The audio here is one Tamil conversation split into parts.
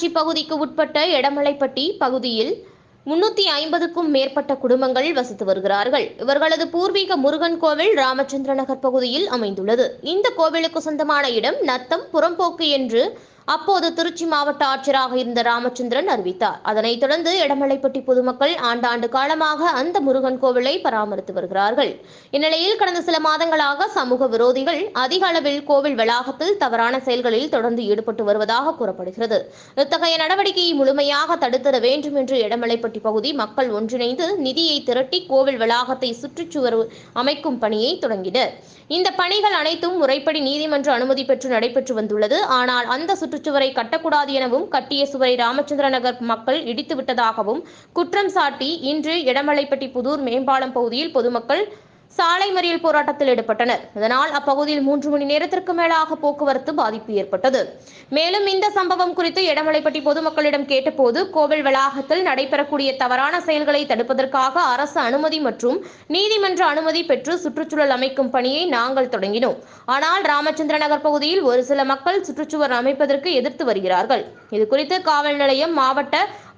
நகராட்சி பகுதிக்கு உட்பட்ட எடமலைப்பட்டி பகுதியில் முன்னூத்தி ஐம்பதுக்கும் மேற்பட்ட குடும்பங்கள் வசித்து வருகிறார்கள். இவர்களது பூர்வீக முருகன் கோவில் ராமச்சந்திர நகர் பகுதியில் அமைந்துள்ளது. இந்த கோவிலுக்கு சொந்தமான இடம் நத்தம் புறம்போக்கு என்று அப்போது திருச்சி மாவட்ட ஆட்சியராக இருந்த ராமச்சந்திரன் அறிவித்தார். அதனைத் தொடர்ந்து இடமலைப்பட்டி பொதுமக்கள் ஆண்டாண்டு காலமாக அந்த முருகன் கோவிலை பராமரித்து வருகிறார்கள். இந்நிலையில் கடந்த சில மாதங்களாக சமூக விரோதிகள் அதிக அளவில் கோவில் வளாகத்தில் தவறான செயல்களில் தொடர்ந்து ஈடுபட்டு வருவதாக கூறப்படுகிறது. இத்தகைய நடவடிக்கையை முழுமையாக தடுத்திட வேண்டும் என்று இடமலைப்பட்டி பகுதி மக்கள் ஒன்றிணைந்து நிதியை திரட்டி கோவில் வளாகத்தை சுற்றுச்சுவர் அமைக்கும் பணியை தொடங்கினர். இந்த பணிகள் அனைத்தும் முறைப்படி நீதிமன்ற அனுமதி பெற்று நடைபெற்று வந்துள்ளது. ஆனால் அந்த சுற்று சுற்றுச்சுவரை கட்டக்கூடாது எனவும் கட்டிய சுவரை ராமச்சந்திர நகர் மக்கள் இடித்து விட்டதாகவும் குற்றம் சாட்டி இன்று இடமலைப்பட்டி புதூர் மேம்பாலம் பகுதியில் பொதுமக்கள் சாலை மறியல் போராட்டத்தில் ஈடுபட்டனர். இதனால் அப்பகுதியில் மூன்று மணி நேரத்திற்கு மேலாக போக்குவரத்து பாதிப்பு ஏற்பட்டது. மேலும் இந்த சம்பவம் குறித்து எடமலைப்பட்டி பொதுமக்களிடம் கேட்டபோது கோவில் வளாகத்தில் நடைபெறக்கூடிய தவறான செயல்களை தடுப்பதற்காக அரசு அனுமதி மற்றும் நீதிமன்ற அனுமதி பெற்று சுற்றுச்சூழல் அமைக்கும் பணியை நாங்கள் தொடங்கினோம். ஆனால் ராமச்சந்திர நகர் பகுதியில் ஒரு சில மக்கள் சுற்றுச்சுவர் அமைப்பதற்கு எதிர்த்து வருகிறார்கள். இது குறித்து காவல் நிலையம் மாவட்ட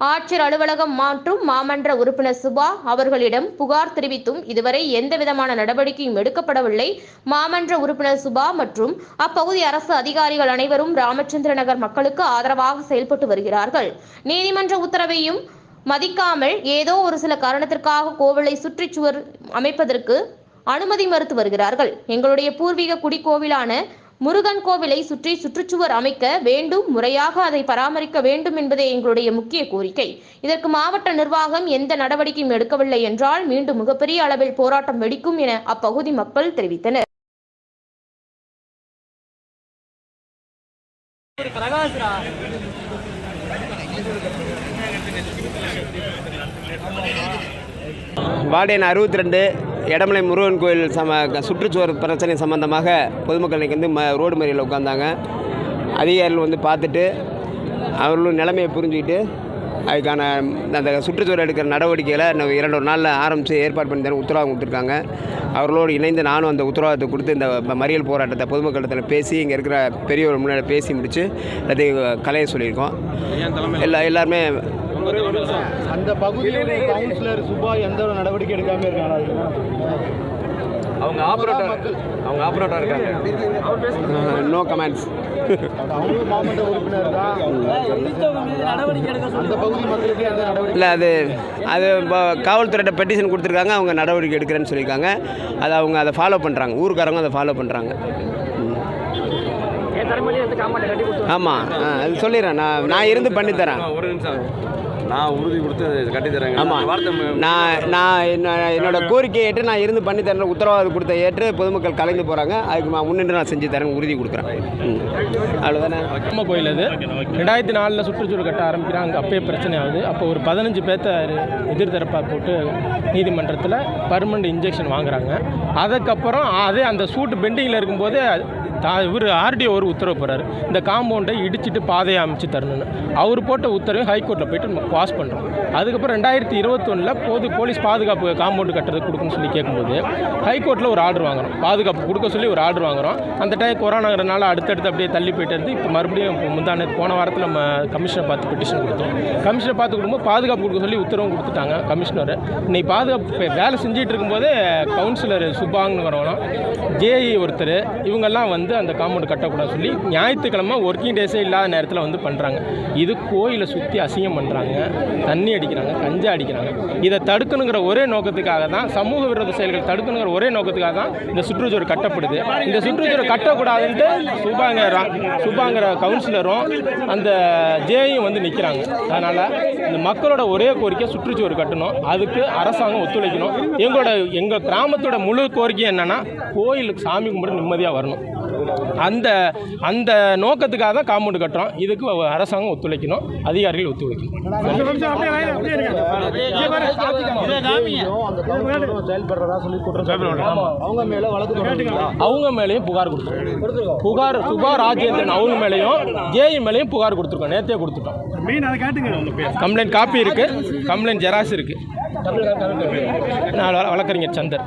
ஆட்சியர் அலுவலகம் மற்றும் மாமன்ற உறுப்பினர் சுபா அவர்களிடம் புகார் தெரிவித்தும் இதுவரை எந்தவிதமான நடவடிக்கையும் எடுக்கப்படவில்லை. மாமன்ற உறுப்பினர் சுபா மற்றும் அப்பகுதி அரசு அதிகாரிகள் அனைவரும் ராமச்சந்திர நகர் மக்களுக்கு ஆதரவாக செயல்பட்டு வருகிறார்கள். நீதிமன்ற உத்தரவையும் மதிக்காமல் ஏதோ ஒரு சில காரணத்திற்காக கோவிலை சுற்றுச்சுவர் அமைப்பதற்கு அனுமதி மறுத்து வருகிறார்கள். எங்களுடைய பூர்வீக குடிக்கோவிலான முருகன் கோவிலை சுற்றி சுற்றுச்சுவர் அமைக்க வேண்டும் முறையாக அதை பராமரிக்க வேண்டும் என்பதே எங்களுடைய முக்கிய கோரிக்கை. இதற்கு மாவட்ட நிர்வாகம் எந்த நடவடிக்கையும் எடுக்கவில்லை என்றால் மீண்டும் மிகப்பெரிய அளவில் போராட்டம் வெடிக்கும் என அப்பகுதி மக்கள் தெரிவித்தனர். வார்டு எண் அறுபத்தி ரெண்டு. இடமலை முருகன் கோயில் சம சுற்றுச்சுவர் பிரச்சனை சம்பந்தமாக பொதுமக்கள் இன்றைக்கி வந்து ம ரோடு மறியலில் உட்காந்தாங்க அதிகாரிகள் வந்து பார்த்துட்டு அவர்களும் நிலைமையை புரிஞ்சுக்கிட்டு அதுக்கான அந்த சுற்றுச்சூழல் எடுக்கிற நடவடிக்கைகளை நம்ம இரண்டு ஒரு நாளில் ஆரம்பித்து ஏற்பாடு பண்ணி தர உத்தரவாதம் கொடுத்துருக்காங்க. அவர்களோடு இணைந்து நானும் அந்த உத்தரவாதத்தை கொடுத்து இந்த மறியல் போராட்டத்தை பொதுமக்களிடத்தில் பேசி இங்கே இருக்கிற பெரியவர் முன்னாடி பேசி முடித்து எல்லாத்தையும் கலைய சொல்லியிருக்கோம். எல்லா எல்லாருமே அந்த பகுதியில் கவுன்சிலர் சுபா எந்த ஒரு நடவடிக்கை எடுக்காம இருக்காங்க அவங்க ஆப்ரேட்டர் அவங்க ஆப்ரேட்டர் இருக்காங்க. நோ கமெண்ட்ஸ் இல்லை அது அது இப்போ காவல்துறையிட்ட பெட்டிஷன் கொடுத்துருக்காங்க. அவங்க நடவடிக்கை எடுக்கிறேன்னு சொல்லியிருக்காங்க. அதை அவங்க அதை ஃபாலோ பண்ணுறாங்க ஊருக்காரங்க அதை ஃபாலோ பண்ணுறாங்க ஆமாம் அது சொல்லிடுறேன். நான் நான் இருந்து பண்ணித்தரேன் ஒரு நிமிஷம். நான் உறுதி கொடுத்து கட்டி தரேங்க. ஆமாம் நான் நான் என்ன என்னோட கோரிக்கையை ஏற்று நான் இருந்து பண்ணி தரேன். உத்தரவாதம் கொடுத்த ஏற்று பொதுமக்கள் கலைந்து போகிறாங்க அதுக்கு நான் முன்னின்று நான் செஞ்சு தரேன். உறுதி கொடுக்குறேன். அவ்வளோதானே நம்ம கோயில் அது. ரெண்டாயிரத்தி நாலில் சுற்றுச்சூழல் கட்ட ஆரம்பிக்கிறாங்க. அங்கே அப்பயே பிரச்சனை ஆகுது. அப்போ ஒரு பதினஞ்சு பேர்த்த எதிர்த்தரப்பாக போட்டு நீதிமன்றத்தில் பர்மனண்ட் இன்ஜெக்ஷன் வாங்குறாங்க. அதுக்கப்புறம் அதே அந்த சூட்டு பெண்டிங்கில் இருக்கும்போது இவர் ஆர்டிஓ ஒரு உத்தரவு போகிறாரு இந்த காம்பவுண்டை இடிச்சிட்டு பாதையை அமைச்சு தரணும்னு. அவர் போட்ட உத்தரவை ஹைகோர்ட்டில் போயிட்டு நம்ம பாஸ் பண்ணுறோம் அதுக்கப்புறம் ரெண்டாயிரத்தி இருபத்தொன்னில் பொது போலீஸ் பாதுகாப்பு காம்பவுண்டு கட்டுறது கொடுக்குன்னு சொல்லி கேட்கும்போது ஹைகோர்ட்டில் ஒரு ஆர்டர் வாங்குறோம். பாதுகாப்பு கொடுக்க சொல்லி ஒரு ஆர்டர் வாங்குறோம். அந்த டைம் கொரோனாங்கிறனால அடுத்தடுத்து அப்படியே தள்ளி போயிட்டு இருந்து இப்போ மறுபடியும் முந்தான போன வாரத்தில் நம்ம கமிஷனை பார்த்து பெட்டிஷன் கொடுத்தோம். கமிஷனை பார்த்து கொடுக்கும்போது பாதுகாப்பு கொடுக்க சொல்லி உத்தரவும் கொடுத்துட்டாங்க கமிஷனர். இன்னைக்கு பாதுகாப்பு வேலை செஞ்சுட்டு இருக்கும்போது கவுன்சிலர் சுபாங்னு வரவனும் ஜேஇ ஒருத்தர் இவங்கெல்லாம் வந்து அந்த காம்பவுண்ட் கட்டக்கூடாது சொல்லி ஞாயிற்றுக்கிழமை ஒர்க்கிங் டேஸே இல்லாத நேரத்தில் வந்து பண்ணுறாங்க இது கோயிலை சுற்றி அசிங்கம் பண்ணுறாங்க தண்ணி அடிக்கிறாங்க கஞ்சா அடிக்கிறாங்க. இதை தடுக்கணுங்கிற ஒரே நோக்கத்துக்காக தான் சமூக விரோத செயல்கள் தடுக்கணுங்கிற ஒரே நோக்கத்துக்காக தான் இந்த சுற்றுச்சூழல் கட்டப்படுது. இந்த சுற்றுச்சூழல் கட்டக்கூடாதுன்ட்டு சுபாங்க சுபாங்கிற கவுன்சிலரும் அந்த ஜேயும் வந்து நிற்கிறாங்க அதனால் இந்த மக்களோட ஒரே கோரிக்கை சுற்றுச்சுவர் கட்டணும். அதுக்கு அரசாங்கம் ஒத்துழைக்கணும். எங்களோட எங்கள் கிராமத்தோட முழு கோரிக்கை என்னென்னா கோயிலுக்கு சாமி கும்பிட நிம்மதியாக வரணும். அந்த அந்த நோக்கத்துக்காக தான் காம்பவுண்டு கட்டுறோம். இதுக்கு அரசாங்கம் ஒத்துழைக்கணும். அதிகாரிகள் ஒத்துழைக்கணும். அவங்க மேலேயும் புகார் கொடுத்துருக்கோம். புகார் சுபா ராஜேந்திரன் அவங்க மேலேயும் ஜேஇ மேலேயும் புகார் கொடுத்துருக்கோம். நேற்றே கொடுத்துட்டோம். கம்ப்ளைண்ட் காப்பி இருக்குது கம்ப்ளைண்ட் ஜெராக்ஸ் இருக்குது நான் வழக்கறிஞர் சந்தர்.